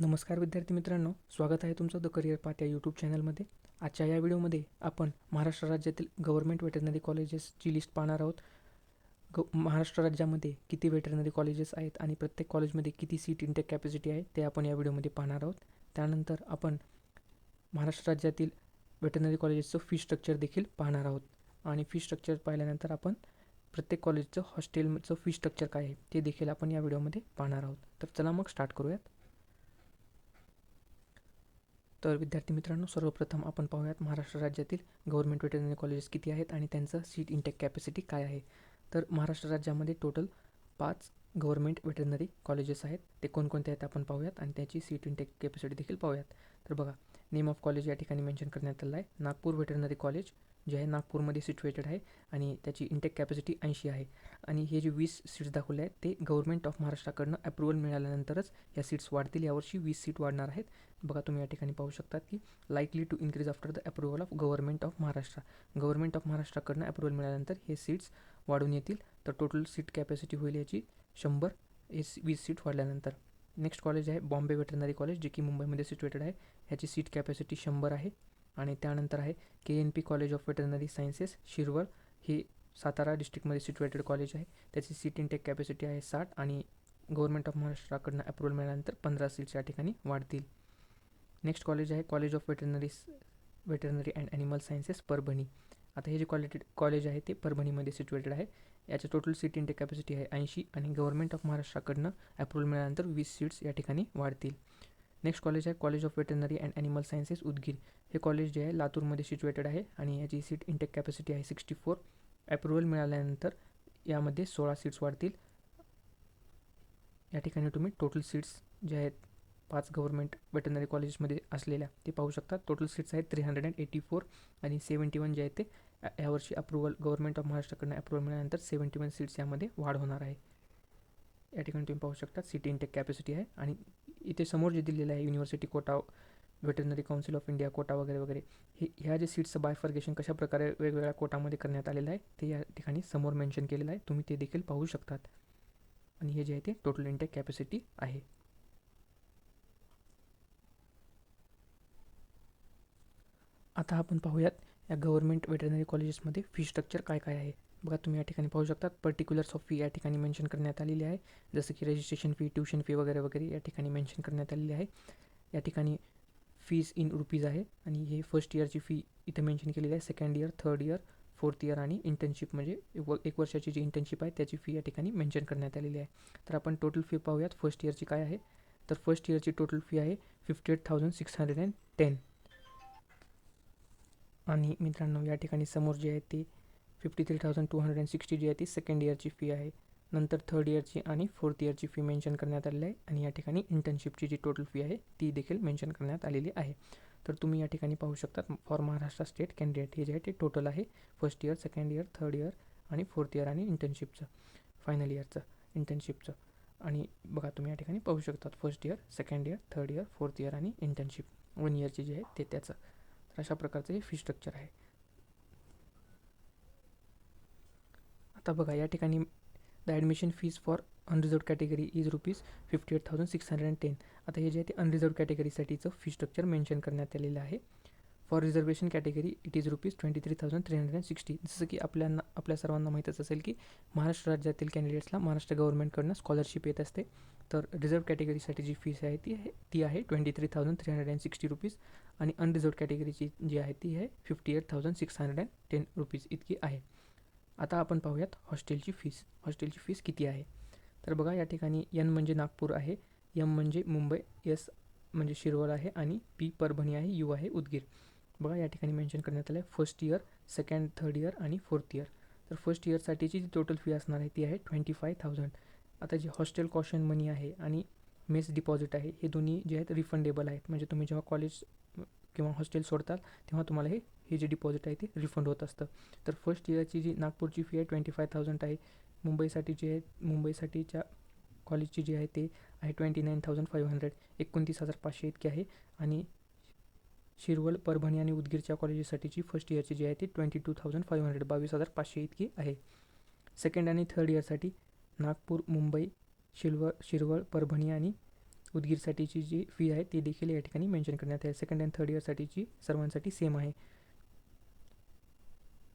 नमस्कार विद्यार्थी मित्रांनो स्वागत आहे तुमचं द करिअर पाथ या यूट्यूब चॅनलमध्ये. आजच्या या व्हिडिओमध्ये आपण महाराष्ट्र राज्यातील गव्हर्मेंट वेटरनरी कॉलेजेसची लिस्ट पाहणार आहोत. ग महाराष्ट्र राज्यामध्ये किती वेटरनरी कॉलेजेस आहेत आणि प्रत्येक कॉलेजमध्ये किती सीट इंटेक कॅपॅसिटी आहे ते आपण या व्हिडिओमध्ये पाहणार आहोत. त्यानंतर आपण महाराष्ट्र राज्यातील वेटरनरी कॉलेजेसचं फी स्ट्रक्चर देखील पाहणार आहोत. आणि फी स्ट्रक्चर पाहिल्यानंतर आपण प्रत्येक कॉलेजचं हॉस्टेलचं फी स्ट्रक्चर काय आहे ते देखील आपण या व्हिडिओमध्ये पाहणार आहोत. तर चला मग स्टार्ट करूयात. तर विद्यार्थी मित्रांनो सर्वप्रथम आपण पाहूयात महाराष्ट्र राज्यातील गव्हर्मेंट वेटरनरी कॉलेजेस किती आहेत आणि त्यांचं सीट इंटेक कॅपॅसिटी काय आहे? तर महाराष्ट्र राज्यामध्ये टोटल पाच गव्हर्मेंट वेटरनरी कॉलेजेस आहेत. ते कोणकोणते आहेत आपण पाहूयात आणि त्याची सीट इंटेक कॅपॅसिटी देखील पाहूयात. तर बघा नेम ऑफ कॉलेज या ठिकाणी मेन्शन करण्यात आलं आहे. नागपूर वेटरनरी कॉलेज जे आहे नागपूरमध्ये सिच्युएटेड आहे आणि त्याची इंटेक कॅपॅसिटी ऐंशी आहे. आणि हे जे वीस सीट्स दाखवले आहेत ते गव्हर्मेंट ऑफ महाराष्ट्राकडनं अप्रुव्हल मिळाल्यानंतरच या सीट्स वाढतील. यावर्षी वीस सीट वाढणार आहेत. बघा तुम्ही या ठिकाणी पाहू शकतात की likely to increase after the approval of government of Maharashtra. Government of महाराष्ट्राकडनं approval मिळाल्यानंतर हे सीट्स वाढून येतील. तर टोटल सीट कॅपॅसिटी होईल याची शंभर. हे वीस सीट वाढल्यानंतर. नेक्स्ट कॉलेज आहे बॉम्बे वेटरनरी कॉलेज जे की मुंबईमध्ये सिच्युएटेड आहे. ह्याची सीट कॅपॅसिटी शंभर आहे. आणि त्यानंतर आहे K N P college of veterinary sciences Shirwal. हे सातारा डिस्ट्रिक्टमध्ये सिच्युएटेड कॉलेज आहे. त्याची सीट इनटेक कॅपॅसिटी आहे साठ आणि गव्हर्मेंट ऑफ महाराष्ट्राकडनं अप्रुव्हल मिळाल्यानंतर पंधरा सीट्स या ठिकाणी वाढतील. नेक्स्ट कॉलेज आहे college of veterinary veterinary and animal sciences Parbhani. आता हे जे कॉलेटेड कॉलेज आहे ते परभणीमध्ये सिच्युएटेड आहे. याच्या टोटल सीट इनटेक कॅपॅसिटी आहे ऐंशी आणि गव्हर्मेंट ऑफ महाराष्ट्राकडनं अप्रुव्हल मिळाल्यानंतर वीस सीट्स या ठिकाणी वाढतील. नेक्स्ट कॉलेज आहे college of veterinary and animal sciences Udgir. हे कॉलेज जे आहे लातूरमध्ये सिच्युएटेड आहे आणि याची सीट इंटेक कॅपॅसिटी आहे सिक्स्टी फोर अप्रुव्हल मिळाल्यानंतर यामध्ये सोळा सीट्स वाढतील. या ठिकाणी तुम्ही टोटल सीट्स जे आहेत पाच गव्हर्मेंट वेटनरी कॉलेजेसमध्ये असलेल्या ते पाहू शकता. टोटल सीट्स आहेत three hundred and eighty four आणि सेवन्टी वन जे आहेत ते यावर्षी अप्रुव्हल गव्हर्मेंट ऑफ महाराष्ट्राकडनं अप्रुव्हल मिळाल्यानंतर सेवन्टी वन सीट्स यामध्ये वाढ होणार आहे. या ठिकाणी तुम्ही पाहू शकता सीट इंटेक कॅपॅसिटी आहे आणि इथे समोर जे दिलेलं आहे university quota veterinary council of India quota वगैरे वगैरे हे ह्या जे सीट्सचं बायफर्गेशन कशा प्रकारे वेगवेगळ्या कोटामध्ये करण्यात आलेलं आहे ते या ठिकाणी समोर मेन्शन केलेलं आहे. तुम्ही ते देखील पाहू शकतात. आणि हे जे आहे ते टोटल इंटेक कॅपॅसिटी आहे. आता आपण पाहूयात या गव्हर्मेंट वेटरनरी कॉलेजेसमध्ये फी स्ट्रक्चर काय काय आहे? बघा तुम्ही या ठिकाणी पाहू शकतात पर्टिक्युलर्स ऑफ फी या ठिकाणी मेन्शन करण्यात आलेली आहे. जसं की रजिस्ट्रेशन फी ट्युशन फी वगैरे वगैरे या ठिकाणी मेन्शन करण्यात आलेली आहे. या ठिकाणी फीज इन रुपीज आहे आणि हे फर्स्ट इयरची फी इथं मेन्शन केलेली आहे. Second year third year fourth year आणि इंटर्नशिप म्हणजे व एक वर्षाची जी इंटर्नशिप आहे त्याची फी या ठिकाणी मेन्शन करण्यात आलेली आहे. तर आपण टोटल फी पाहूयात फर्स्ट इयरची काय आहे? तर फर्स्ट इयरची टोटल फी आहे fifty eight thousand six hundred and ten आणि मित्रांनो या ठिकाणी समोर जे आहे ते fifty three thousand two hundred and sixty जी आहे ती सेकंड इयरची फी आहे. नंतर थर्ड इयरची आणि फोर्थ इयरची फी मेन्शन करण्यात आलेली आहे आणि या ठिकाणी इंटर्नशिपची जी टोटल फी आहे ती देखील मेन्शन करण्यात आलेली आहे. तर तुम्ही या ठिकाणी पाहू शकता फॉर महाराष्ट्र स्टेट कॅन्डिडेट हे जे आहे ते टोटल आहे first year second year third year आणि फोर्थ इयर आणि इंटर्नशिपचं फायनल इयरचं इंटर्नशिपचं आणि बघा तुम्ही या ठिकाणी पाहू शकतात first year second year third year fourth year आणि इंटर्नशिप वन इयरची जे आहे ते त्याचं. तर अशा प्रकारचं हे फी स्ट्रक्चर आहे. आता बघा या ठिकाणी the admission fees for unreserved category is rupees fifty eight thousand six hundred and ten आता हे जे आहे ते अनरिझर्व कॅटेगरीसाठीचं फी स्ट्रक्चर मेन्शन करण्यात आलेलं आहे. For reservation category it is rupees twenty three thousand three hundred and sixty जसं की आपल्याला आपल्या सर्वांना माहीतच असेल की महाराष्ट्र राज्यातील कॅन्डिडेट्सला महाराष्ट्र गव्हर्नमेंटकडनं स्कॉलरशिप येत असते. तर रिझर्व कॅटेगरीसाठी जी फीस आहे ती आहे ती आहे twenty three thousand three hundred and sixty rupees आणि अनरिझर्व कॅटेगरीची जी आहे ती आहे fifty eight thousand six hundred and ten rupees इतकी आहे. आता आपण पाहूयात हॉस्टेलची फीस. हॉस्टेलची फीस किती आहे? तर बघा या ठिकाणी यन म्हणजे नागपूर आहे यम म्हणजे मुंबई एस म्हणजे शिरवळ आहे आणि पी परभणी आहे यू आहे उदगीर. बघा या ठिकाणी मेन्शन करण्यात आलं आहे first year second third year आणि फोर्थ इयर तर फर्स्ट इयरसाठीची जी टोटल फी असणार आहे ती आहे ट्वेंटी फाय थाउजंड आता जी हॉस्टेल कॉशन मनी आहे आणि मेस डिपॉझिट आहे हे दोन्ही जे आहेत रिफंडेबल आहेत. म्हणजे तुम्ही जेव्हा कॉलेज किंवा हॉस्टेल सोडताल तेव्हा तुम्हाला हे हे जे डिपॉझिट आहे ते रिफंड होत असतं. तर फर्स्ट इयरची जी नागपूरची फी आहे ट्वेंटी फाय थाउजंड आहे. मुंबईसाठी जी आहे मुंबईसाठीच्या कॉलेजची जी आहे ते आहे twenty nine thousand five hundred एकोणतीस हजार पाचशे इतकी आहे. आणि शिरवल परभणी आणि उदगीरच्या कॉलेजेससाठीची फर्स्ट इयरची जी आहे ती twenty two thousand five hundred बावीस हजार पाचशे इतकी आहे. सेकंड आणि थर्ड इयरसाठी नागपूर मुंबई शिलवळ शिरवळ परभणी आणि उदगीरसाठीची जी फी आहे ती देखील या ठिकाणी मेन्शन करण्यात आहे सेकंड अँड थर्ड इयरसाठीची सर्वांसाठी सेम आहे.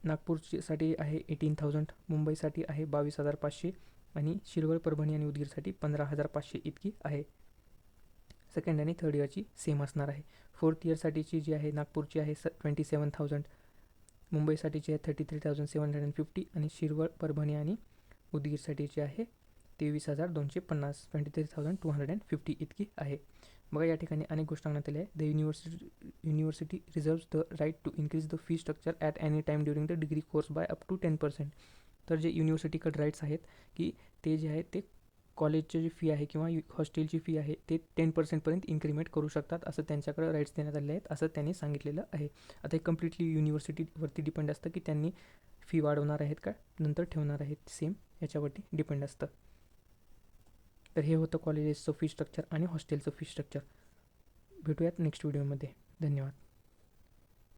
नागपूरसाठी आहे एटीन थाउजंड मुंबईसाठी आहे बावीस हजार पाचशे आणि शिरवळ परभणी आणि उदगीरसाठी पंधरा हजार पाचशे इतकी आहे. सेकंड आणि थर्ड इयरची सेम असणार आहे. फोर्थ इयरसाठीची जी आहे नागपूरची आहे स ट्वेंटी सेवन थाउजंड मुंबईसाठीची आहे thirty three thousand seven hundred and fifty आणि शिरवळ परभणी आणि उदगीरसाठीची आहे तेवीस हजार दोनशे पन्नास twenty three thousand two hundred and fifty इतकी आहे. बघा या ठिकाणी अनेक गोष्ट सांगण्यात आल्या आहे. The university university reserves the right to increase the fee structure at any time during the degree course by up to ten percent तर जे युनिव्हर्सिटीकडे राईट्स आहेत की ते जे आहे ते कॉलेजची जी फी आहे किंवा हॉस्टेलची फी आहे ते टेन पर्सेंटपर्यंत इन्क्रीमेंट करू शकतात असं त्यांच्याकडे राईट्स देण्यात आले आहेत असं त्यांनी सांगितलेलं आहे. आता हे कम्प्लिटली युनिव्हर्सिटीवरती डिपेंड असतं की त्यांनी फी वाढवणार आहेत का नंतर ठेवणार आहेत सेम याच्यावरती डिपेंड असतं. तर हे होतं कॉलेजेसचं फी स्ट्रक्चर आणि हॉस्टेलचं फी स्ट्रक्चर भेटूयात नेक्स्ट व्हिडिओमध्ये धन्यवाद.